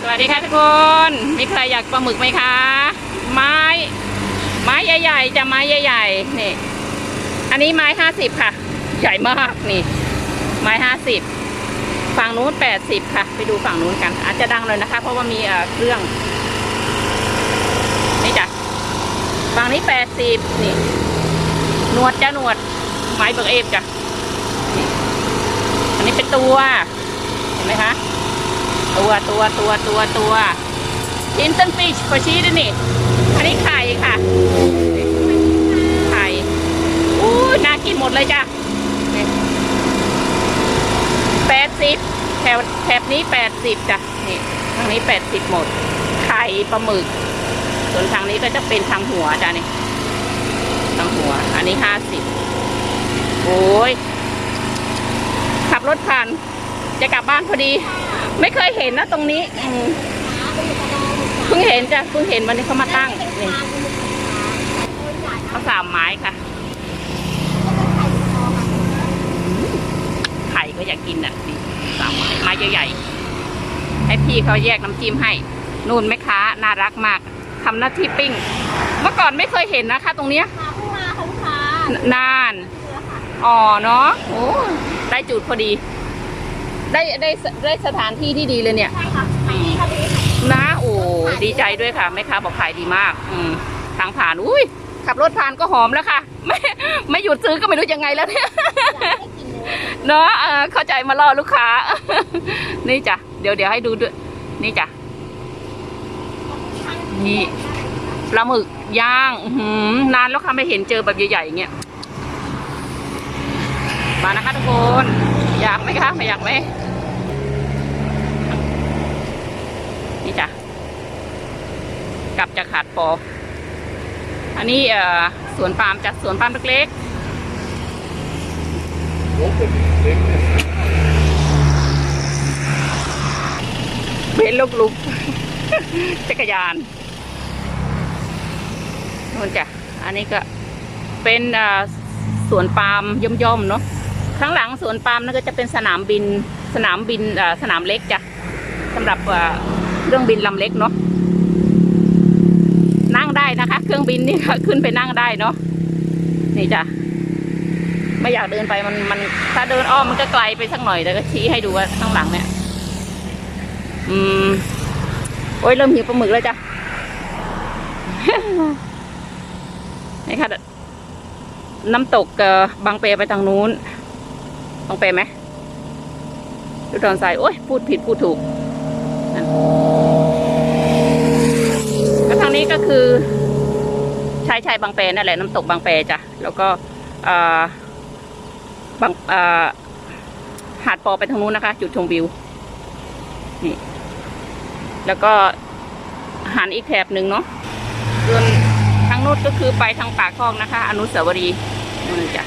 สวัสดีค่ะทุกคน มีใครอยากปลาหมึกไหมคะ ไม้ ไม้ใหญ่ๆจะไม้ใหญ่ๆนี่ อันนี้ไม้ห้าสิบค่ะ ใหญ่มากนี่ ไม้ห้าสิบฝั่งนู้นแปดสิบค่ะ ไปดูฝั่งนู้นกัน อาจจะดังเลยนะคะ เพราะว่ามีเอ่อเครื่อง นี่จ้ะฝั่งนี้แปดสิบนี่ หนวดจะหนวด ไม้เบิกเอฟจ้ะนี่อันนี้เป็นตัว เห็นไหมคะ ตัวตัวตัวตัวตัวอินส n นฟิชปชีดนี่อันนี้ไข่ค่ะ ไข่อู้น่ากินหมดเลยจ้ะแปดสิบแถวแถบนี้แปดสิบจ้ะนี่ทางนี้แปดสิบหมด ไข่ปลาหมึก ส่วนทางนี้ก็จะเป็นทางหัวจ้ะนี่ทางหัว อันนี้ห้าสิบโอ้ยขับรถผ่านจะกลับบ้านพอดี ไม่เคยเห็นนะตรงนี้อืมเพิ่งเห็นจ้ะเพิ่งเห็นวันนี้เขามาตั้งนี่เขาสามไม้ค่ะ ไข่ก็อยากกินอะนี่สามไม้ไม้ใหญ่ๆให้พี่เขาแยกน้ำจิ้มให้ นู่นแม่ค้าน่ารักมากทำหน้าที่ปิ้ง เมื่อก่อนไม่เคยเห็นนะคะ ตรงเนี้ยมาเพิ่งมาค่ะลูกค้านาน อ๋อเนาะโอ้ได้จุดพอดี ได้ได้ได้สถานที่ที่ดีเลยเนี่ย ใช่ค่ะขายดีค่ะพี่นะโอ้ดีใจด้วยค่ะแม่ค้าบอกขายดีมาก อืมทางผ่านอุ้ยขับรถผ่านก็หอมแล้วค่ะ ไม่ไม่หยุดซื้อก็ไม่รู้ยังไงแล้วเนี่ยอยากให้กินเลยเนาะเออเข้าใจมาล่อลูกค้า นี่จ้ะเดี๋ยวเดี๋ยวให้ดูด้วยนี่จ้ะ นี่ ปลาหมึกย่างอื้อหือนานแล้วค่ะไม่เห็นเจอแบบใหญ่ๆอย่างเงี้ยมานะคะทุกคนอ ยากไหมคะไม่อยากไหมนี่จ้ะกลับจากขาดปออันนี้เอ่อสวนปาล์มจากสวนปาล์มเล็กๆเบนลูกลุกจักรยานนู่นจ้ะอันนี้ก็เป็นสวนปาล์มย่อมๆเนาะ ข้างหลังสวนปาล์มนั่นก็จะเป็นสนามบินสนามบินสนามเล็กจ้ะสำหรับเครื่องบินลำเล็กเนาะนั่งได้นะคะ เครื่องบินนี่ค่ะขึ้นไปนั่งได้เนาะนี่จ้ะไม่อยากเดินไปมันมันถ้าเดินอ้อมมันก็ไกลไปสักหน่อยแต่ก็ชี้ให้ดูว่าข้างหลังเนี่ย อืม โอ้ยเริ่มหิวปลาหมึกแล้วจ้ะนี่ค่ะน้ำตกบางเปไปทางนู้น บางเปไหมดูดอนทรายโอ้ยพูดผิดพูดถูกนั่นแล้วทางนี้ก็คือชายชายบางแปนั่นแหละน้ำตกบางแปจ้ะแล้วก็อ่อบางอ่อหาดปอไปทางนู้นนะคะ จุดชมวิวนี่แล้วก็หันอีกแถบหนึ่งเนาะส่วนทางนู้นก็คือไปทางปากคลองนะคะ อนุสาวรีย์นั่นจ้ะ